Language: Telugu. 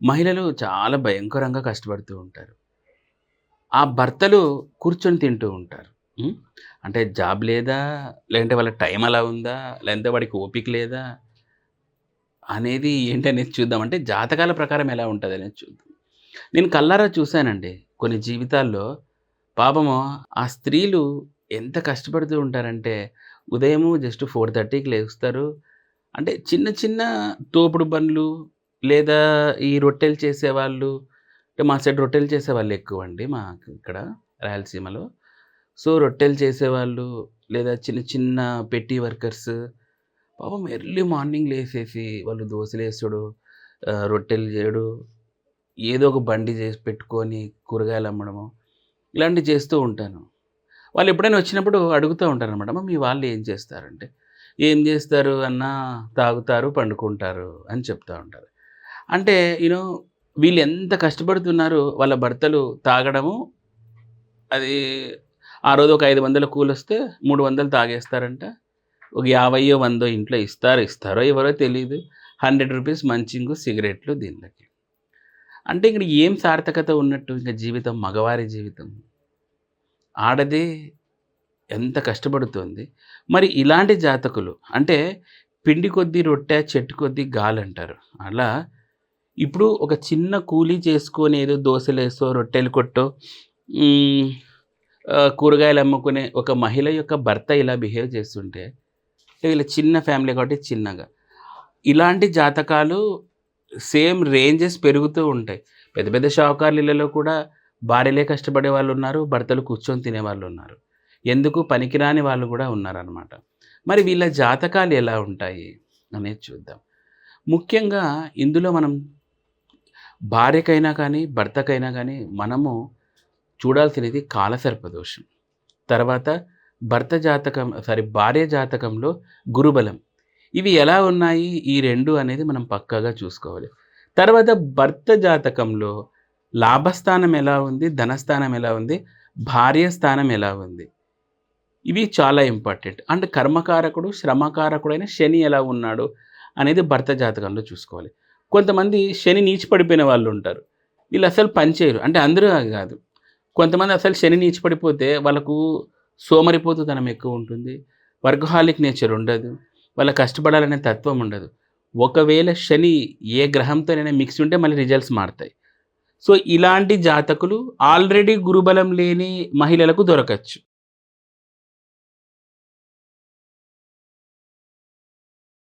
మహిళలు చాలా భయంకరంగా కష్టపడుతూ ఉంటారు. ఆ భర్తలు కూర్చొని తింటూ ఉంటారు. అంటే జాబ్ లేదా? లేదంటే వాళ్ళ టైం అలా ఉందా? లేదంటే వాడికి ఓపిక లేదా? అనేది ఏంటనేది చూద్దాం. అంటే జాతకాల ప్రకారం ఎలా ఉంటుంది అనేది చూద్దాం. నేను కళ్ళారా చూశానండి కొన్ని జీవితాల్లో పాపము ఆ స్త్రీలు ఎంత కష్టపడుతూ ఉంటారంటే ఉదయము జస్ట్ 4:30కి లేస్తారు. అంటే చిన్న చిన్న తోపుడు బండ్లు లేదా ఈ రొట్టెలు చేసేవాళ్ళు అంటే మా సైడ్ రొట్టెలు చేసేవాళ్ళు ఎక్కువండి మాకు ఇక్కడ రాయలసీమలో. సో, రొట్టెలు చేసేవాళ్ళు లేదా చిన్న చిన్న పెట్టి వర్కర్స్ పాపం ఎర్లీ మార్నింగ్ లేసేసి వాళ్ళు దోశలు ఆహ్, రొట్టెలు చేయడు ఏదో ఒక బండి చేసి పెట్టుకొని కూరగాయలు అమ్మడము ఇలాంటివి చేస్తూ ఉంటాను. వాళ్ళు ఎప్పుడైనా వచ్చినప్పుడు అడుగుతూ ఉంటారు అనమాట మీ వాళ్ళు ఏం చేస్తారంటే, ఏం చేస్తారు అన్నా తాగుతారు, పండుకుంటారు అని చెప్తూ ఉంటారు. అంటే యూనో వీళ్ళు ఎంత కష్టపడుతున్నారో వాళ్ళ భర్తలు తాగడము అది ఆ రోజు ఒక 500 కూలొస్తే 300 తాగేస్తారంట. ఒక 50 వందో ఇంట్లో ఇస్తారు. ఇస్తారో ఎవరో తెలియదు హండ్రెడ్ రూపీస్ మంచింగు, సిగరెట్లు దీనిలోకి అంటే ఇక్కడ ఏం సార్థకత ఉన్నట్టు ఇంకా జీవితం మగవారి జీవితం. ఆడది ఎంత కష్టపడుతోంది. మరి ఇలాంటి జాతకులు అంటే పిండి కొద్దీ రొట్టె, చెట్టు కొద్దీ గాలంటారు. అలా ఇప్పుడు ఒక చిన్న కూలీ చేసుకొని ఏదో దోసలేసో, రొట్టెలు కొట్టో కూరగాయలు అమ్ముకునే ఒక మహిళ యొక్క భర్త ఇలా బిహేవ్ చేస్తుంటే వీళ్ళ చిన్న ఫ్యామిలీ కాబట్టి చిన్నగా. ఇలాంటి జాతకాలు సేమ్ రేంజెస్ పెరుగుతూ ఉంటాయి. పెద్ద పెద్ద షావుకారుల కూడా భార్యలే కష్టపడే వాళ్ళు ఉన్నారు భర్తలు కూర్చొని తినే వాళ్ళు ఉన్నారు ఎందుకు పనికిరాని వాళ్ళు కూడా ఉన్నారనమాట. మరి వీళ్ళ జాతకాలు ఎలా ఉంటాయి అనేది చూద్దాం. ముఖ్యంగా ఇందులో మనం భార్యకైనా కానీ, భర్తకైనా కానీ మనము చూడాల్సినది కాలసర్ప దోషం. తర్వాత భర్త జాతకం సారీ భార్య జాతకంలో గురుబలం. ఇవి ఎలా ఉన్నాయి ఈ రెండు అనేది మనం పక్కాగా చూసుకోవాలి. తర్వాత భర్త జాతకంలో లాభస్థానం ఎలా ఉంది? ధనస్థానం ఎలా ఉంది? భార్య స్థానం ఎలా ఉంది? ఇవి చాలా ఇంపార్టెంట్. అంటే కర్మకారకుడు, శ్రమకారకుడైన శని ఎలా ఉన్నాడు? అనేది భర్త జాతకంలో చూసుకోవాలి. కొంతమంది శని నీచి పడిపోయిన వాళ్ళుంటారు. వీళ్ళు అసలు పనిచేయరు అంటే అందరూ కాదు. కొంతమంది అసలు శని నీచి పడిపోతే వాళ్ళకు సోమరిపోతుతనం ఎక్కువ ఉంటుంది. వర్గహాలిక్ నేచర్ ఉండదు. వాళ్ళ కష్టపడాలనే తత్వం ఉండదు. ఒకవేళ శని ఏ గ్రహంతోనైనా మిక్స్ ఉంటే మళ్ళీ రిజల్ట్స్ మారతాయి. సో, ఇలాంటి జాతకులు ఆల్రెడీ గురుబలం లేని మహిళలకు దొరకచ్చు.